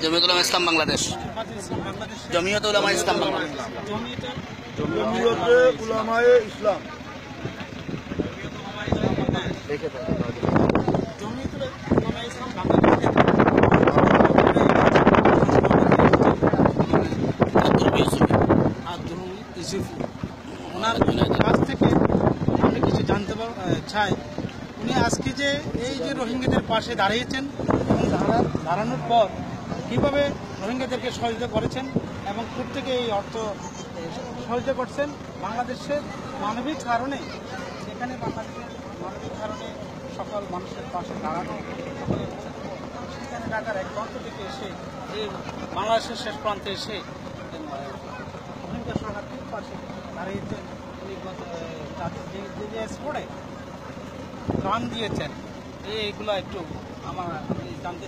জমিয়ত উলামা ইসলাম বাংলাদেশ। জমিয়ত উলামা ইসলাম বাংলাদেশ। জমিয়তে জমিয়তে উলামায়ে ইসলাম। উলামা ইসলাম বাংলাদেশ ইউসুফ ওনার কাছ থেকে আমি কিছু জানতে পার- চাই। উনি আজকে যে এই যে রোহিঙ্গাদের পাশে দাঁড়িয়েছেন দাঁড়ানোর পর কীভাবে রোহিঙ্গাদেরকে সহযোগিতা করেছেন এবং প্রত্যেকে এই অর্থ সহযোগিতা করছেন বাংলাদেশের মানবিক কারণে এখানে বাংলাদেশের মানবিক কারণে সকল মানুষের পাশে দাঁড়ানো সেখানে ঢাকার এক প্রান্ত থেকে এসে এই বাংলাদেশের শেষ প্রান্তে এসে রোহিঙ্গা শরণার্থীর পাশে দাঁড়িয়েছেন, উনি গত তাদের যে যে যে গান দিয়েছেন এই এইগুলো একটু আমার আমি জানতে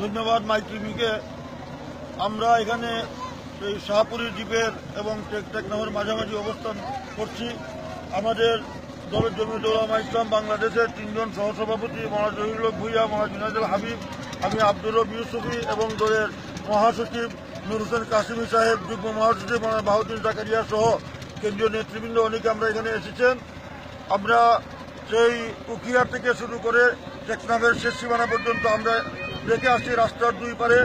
ধন্যবাদ মাইত্রিমিকে আমরা এখানে এই শাহপুরি দ্বীপের এবং টেকনামের মাঝামাঝি অবস্থান করছি। আমাদের দলের জমিয়ত উলামা ইসলাম বাংলাদেশের তিনজন সহসভাপতি মহাজ জহিরুল ভুইয়া মহাজ জুনাজুল হাবিব, আমি আব্দুর রব ইউসুফি এবং দলের মহাসচিব নুর হোসেন কাসিমি সাহেব, যুগ্ম মহাসচিব মহান বাহুদ্দিন জাকারিয়া সহ কেন্দ্রীয় নেতৃবৃন্দ অনেকে আমরা এখানে এসেছেন। আমরা সেই উখিয়া থেকে শুরু করে টেকনাফের শেষ সীমানা পর্যন্ত আমরা দেখে আসছি, রাস্তার দুই পারে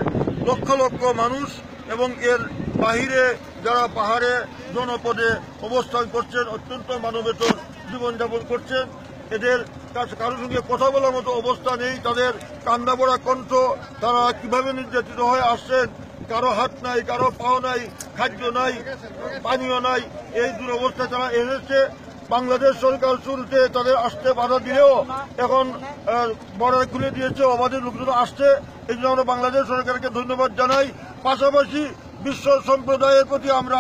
লক্ষ লক্ষ মানুষ এবং এর বাহিরে যারা পাহাড়ে, জনপদে অবস্থান করছেন, অত্যন্ত মানবেতর জীবনযাপন করছেন, এদের কারোর সঙ্গে কথা বলার মতো অবস্থা নেই, তাদের কান্দা পড়া কণ্ঠ, তারা কীভাবে নির্যাতিত হয়ে আসছেন, কারও হাত নাই, কারও পাও নাই, খাদ্য নাই, পানীয় নাই, এই দুরবস্থা তারা এনেছে বাংলাদেশ সরকার শুরুতে তাদের আসতে বাধা দিলেও এখন বর্ডার খুলে দিয়েছে আমাদের লোকজন আসছে। এই জন্য আমরা বাংলাদেশ সরকারকে ধন্যবাদ জানাই। পাশাপাশি বিশ্ব সম্প্রদায়ের প্রতি আমরা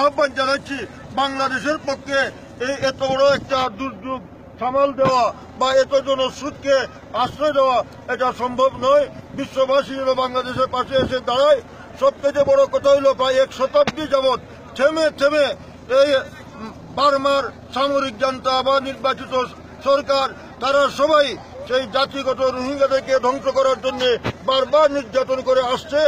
আহ্বান জানাচ্ছি, বাংলাদেশের পক্ষে এই এত বড় একটা দুর্যোগ সামাল দেওয়া বা এত জন সুদকে আশ্রয় দেওয়া, এটা সম্ভব নয়। বিশ্ববাসী যেন বাংলাদেশের পাশে এসে দাঁড়ায়। সবথেকে বড় কথা হইল প্রায় এক শতাব্দী যাবৎ থেমে থেমে এই বার্মার সামরিক জনতা বা নির্বাচিত সরকার, তারা সবাই সেই জাতিগত রোহিঙ্গাদেরকে ধ্বংস করার জন্য বারবার নির্যাতন করে আসছে।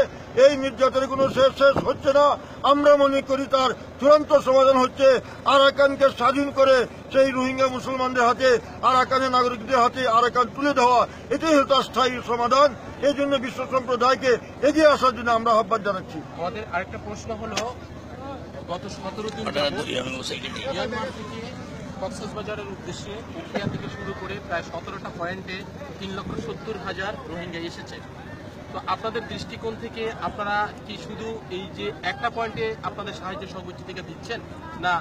এই নির্যাতনের কোনো শেষ শেষ হচ্ছে না। আমরা মনে করি তার চূড়ান্ত সমাধান হচ্ছে আরাকানকে স্বাধীন করে সেই রোহিঙ্গা মুসলমানদের হাতে, আরাকানের নাগরিকদের হাতে আরাকান তুলে দেওয়া। এটাই হলো তার স্থায়ী সমাধান। এই জন্য বিশ্ব সম্প্রদায়কে এগিয়ে আসার জন্য আমরা আহ্বান জানাচ্ছি। আমাদের আরেকটা প্রশ্ন হলো গত সতেরো দিন থেকে কক্সবাজারের উদ্দেশ্যে উখিয়া থেকে শুরু করে প্রায় সতেরোটা পয়েন্টে তিন লক্ষ সত্তর হাজার রোহিঙ্গা এসেছে। তো আপনাদের দৃষ্টিকোণ থেকে আপনারা কি শুধু এই যে একটা পয়েন্টে আপনাদের সাহায্য সহযোগিতা দিচ্ছেন না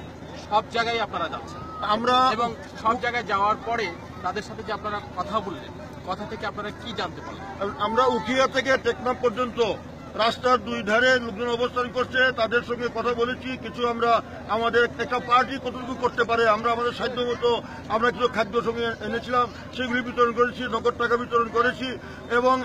সব জায়গায় আপনারা যাচ্ছেন? আমরা এবং সব জায়গায় যাওয়ার পরে তাদের সাথে যে আপনারা কথা বললেন কথা থেকে আপনারা কি জানতে পারলেন? আমরা উখিয়া থেকে টেকনাফ পর্যন্ত রাস্তার দুই ধারে লোকজন অবস্থান করছে, তাদের সঙ্গে কথা বলেছি, কিছু আমরা আমাদের একটা পার্টি কতটুকু করতে পারে, আমরা আমাদের সাধ্য মতো আমরা কিছু খাদ্য সঙ্গে এনেছিলাম, সেগুলি বিতরণ করেছি, নগদ টাকা বিতরণ করেছি, এবং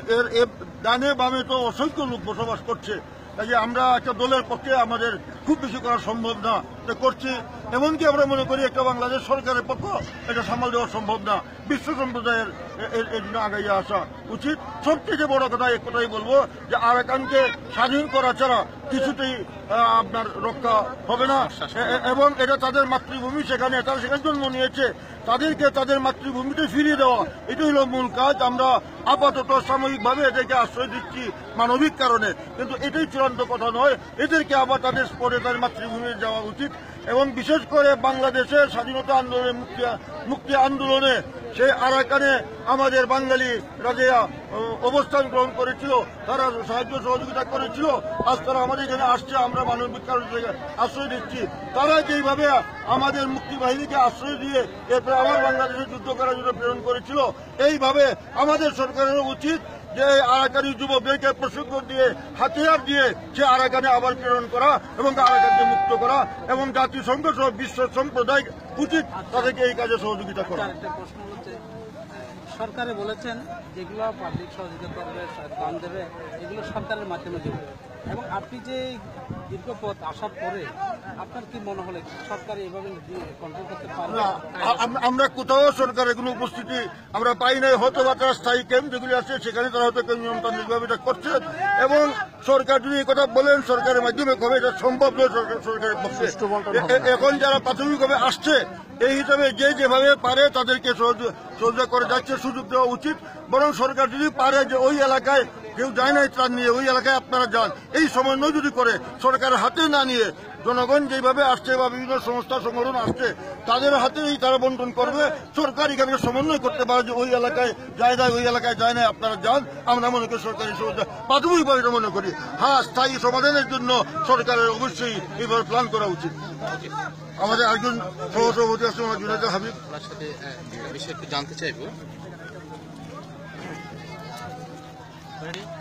এর ডানে বামে তো অসংখ্য লোক বসবাস করছে। কাজে আমরা একটা দলের পক্ষে আমাদের খুব বেশি করা সম্ভব না। এটা করছি এমনকি আমরা মনে করি একটা বাংলাদেশ সরকারের পক্ষ এটা সামাল দেওয়া সম্ভব না। বিশ্ব সম্প্রদায়ের এর জন্য আগাইয়ে আসা উচিত। সবথেকে বড় কথা এক কথাই বলব যে আরাকানকে স্বাধীন করা ছাড়া কিছুতেই আপনার রক্ষা হবে না। এবং এটা তাদের মাতৃভূমি সেখানে তারা সেখানে জন্ম নিয়েছে। তাদেরকে তাদের মাতৃভূমিতে ফিরিয়ে দেওয়া এটি হলো মূল কাজ। আমরা আপাতত সাময়িকভাবে এদেরকে আশ্রয় দিচ্ছি মানবিক কারণে। কিন্তু এটাই চূড়ান্ত কথা নয়। এদেরকে আবার তাদের পরে তাদের মাতৃভূমিতে যাওয়া উচিত। এবং বিশেষ করে বাংলাদেশের স্বাধীনতা আন্দোলনে মুক্তি মুক্তি আন্দোলনে সেই আরাকানে আমাদের বাঙালি রাজিয়া অবস্থান গ্রহণ করেছিল। তারা সাহায্য সহযোগিতা করেছিল। আজ তারা আমাদের এখানে আসছে। আমরা মানবিক কারণ আশ্রয় দিচ্ছি তারা যেইভাবে আমাদের মুক্তি বাহিনীকে আশ্রয় দিয়ে এরপরে আমার বাংলাদেশে যুদ্ধ করার জন্য প্রেরণ করেছিল, এইভাবে আমাদের সরকারের উচিত যে আরাকানি যুবকদেরকে প্রশিক্ষণ দিয়ে, হাতিয়ার দিয়ে সে আরাকানে আবার প্রেরণ করা এবং আরাকানকে মুক্ত করা এবং জাতিসংঘ সহ বিশ্ব সম্প্রদায় উচিত তাদেরকে এই কাজে সহযোগিতা করা। সরকারে বলেছেন যেগুলো পাবলিক সহযোগিতা করবে দান দেবে, এগুলো সরকারের মাধ্যমে দেবে। এবং আপনি যে দীর্ঘ পথ আসার পরে আপনার কি মনে হলে সরকার এইভাবে কন্ট্রোল করতে পারবে? আমরা কোথাও সরকারের কোনো উপস্থিতি আমরা পাই নাই। হয়তো বা তারা স্থায়ী ক্যাম্প যেগুলি আছে সেখানে তারা হয়তো নিয়মতান্ত্রিকভাবে এটা করছে। এবং সরকার যদি কথা বলেন সরকারের মাধ্যমে কবে এটা সম্ভব নয় সরকার সরকারের পক্ষে? এখন যারা প্রাথমিকভাবে আসছে এই হিসাবে যে যেভাবে পারে তাদেরকে সহযোগ- সহযোগিতা করে যাচ্ছে সুযোগ দেওয়া উচিত। বরং সরকার যদি পারে যে ওই এলাকায় কেউ যায় নাই ত্রাণ নিয়ে, ওই এলাকায় আপনারা যান। এই সমন্বয় যদি করে, সরকারের হাতে না নিয়ে, জনগণ যেভাবে আসছে, বা বিভিন্ন সংস্থা সংগঠন আসছে, তাদের হাতেই তারা বন্টন করবে। সরকার এখানে সমন্বয় করতে পারে যে ওই এলাকায় যায় না, ওই এলাকায় যায় না, আপনারা যান। আমরা মনে করি সরকারি প্রাথমিকভাবে এটা মনে করি। হ্যাঁ স্থায়ী সমাধানের জন্য সরকারের অবশ্যই এইভাবে প্ল্যান করা উচিত। আমাদের একজন সহসভাপতি আছে জুনাইদ হাবিব। জানতে Ready?